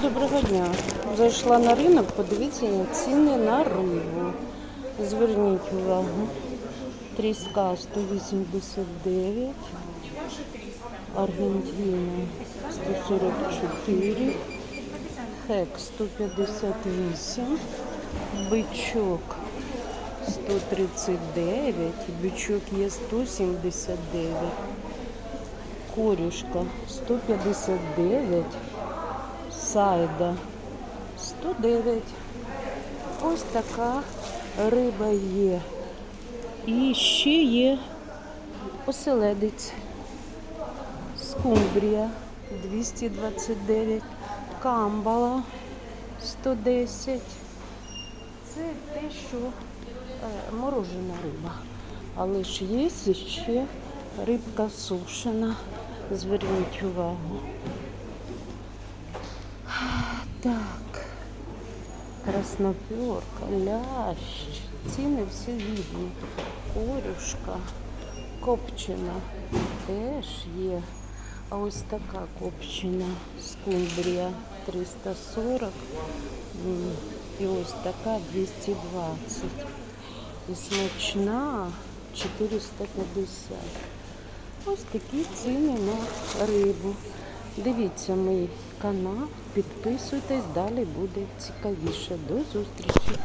Доброго дня. Зайшла на ринок, подивіться ціни на рибу. Зверніть увагу. Тріска 189, Аргентина 144, хек 158, бичок 139, бичок є 179, корюшка 159, сайда 109. Ось така риба є. І ще є оселедець. Скумбрія 229, камбала 110. Це те, що е, морожена риба. Але ж є ще рибка сушена. Зверніть увагу. Красноперка, лящ. Ціни всі різні. Корюшка, копчена теж є. А ось така копчена скумбрія 340. І ось така 220. І смачна 450. Ось такі ціни на рибу. Дивіться мій канал, підписуйтесь, далі буде цікавіше. До зустрічі!